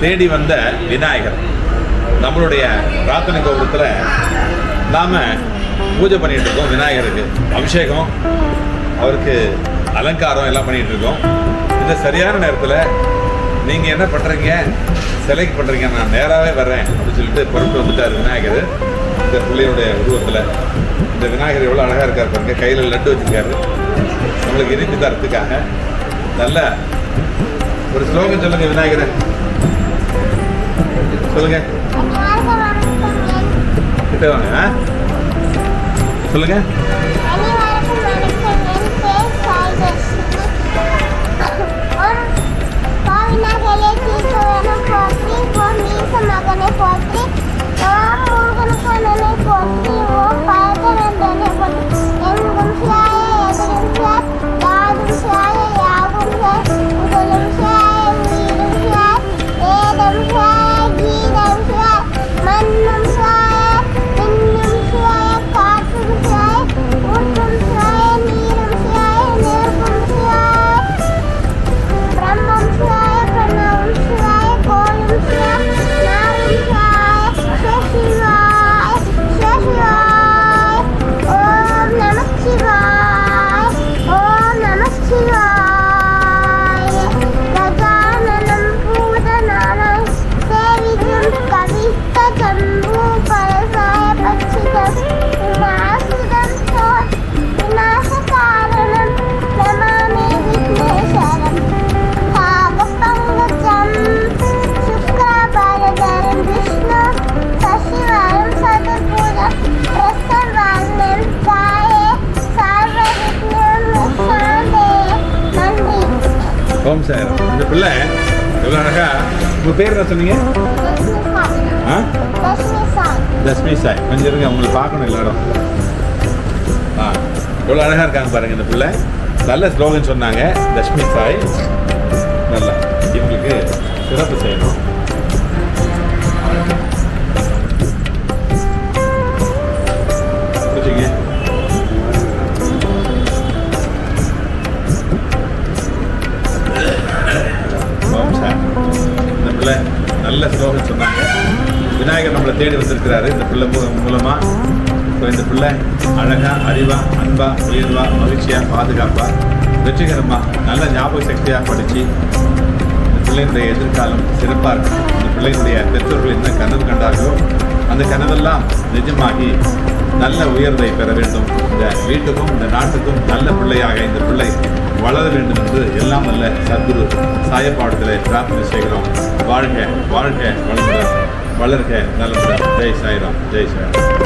தேடி வந்த விநாயகர். நம்மளுடைய பிரார்த்தனை கோபுரத்தில் நாம் பூஜை பண்ணிட்டு இருக்கோம் விநாயகருக்கு. அபிஷேகம் அவருக்கு அலங்காரம் எல்லாம் பண்ணிகிட்டு இருக்கோம். இந்த சரியான நேரத்தில் நீங்கள் என்ன பண்ணுறீங்க சிலைக்கு பண்ணுறீங்க நான் நேராகவே வர்றேன் அப்படின்னு சொல்லிட்டு பொருட்டு வந்துட்டார் விநாயகர். இந்த பிள்ளையுடைய உருவத்தில். இந்த விநாயகர் எவ்வளோ அழகாக இருக்கார் பாருங்க. கையில் லட்டு வச்சுருக்காரு. நம்மளுக்கு இனிப்பு தரத்துக்காக. நல்ல ஒரு ஸ்லோகம் சொல்லுங்கள் விநாயகரை. சொல்லுங்க. கிட்ட வாங்க? சொல்லுங்க. ஓம் சார். இந்த பிள்ளை எவ்வளோ அழகா உங்கள் பேர் என்ன சொன்னீங்க? ஆ? லட்சுமி சாய். கொஞ்சம் இருங்க உங்களை பார்க்கணும் எல்லாரும். ஆ எவ்வளோ அழகாக இருக்காங்க பாருங்க இந்த பிள்ளை. நல்ல ஸ்லோகன் சொன்னாங்க தஸ்மி சாய். நல்லா. இவங்களுக்கு சிறப்பு செய்யணும். நல்ல ஸ்லோகம் சொன்னாங்க. விநாயகர் நம்மளை தேடி வந்திருக்கிறாரு. இந்த பிள்ளை மூலமாக மூலமா. இப்போ இந்த பிள்ளை அழகா அறிவா அன்பாக உயர்வாக மகிழ்ச்சியாக பாதுகாப்பாக வெற்றிகரமாக நல்ல ஞாபக சக்தியாக படித்து இந்த பிள்ளையினுடைய எதிர்காலம் சிறப்பாக இருக்கும். இந்த பிள்ளையினுடைய பெற்றோர்கள் என்ன கனவு கண்டார்களோ அந்த கனவெல்லாம் நிஜமாகி நல்ல உயர்வை பெற வேண்டும். இந்த வீட்டுக்கும் இந்த நாட்டுக்கும் நல்ல பிள்ளையாக இந்த பிள்ளை வளர வேண்டும் என்று எல்லாம் அல்ல. சத்குரு சாயப்பாடத்தில் பிரார்த்தனை செய்கிறோம். வாழ்க வாழ்க வளமுடன் வளர்க நலமுடன் ஜெய் சாய்ராம் ஜெய் சாய்ராம்.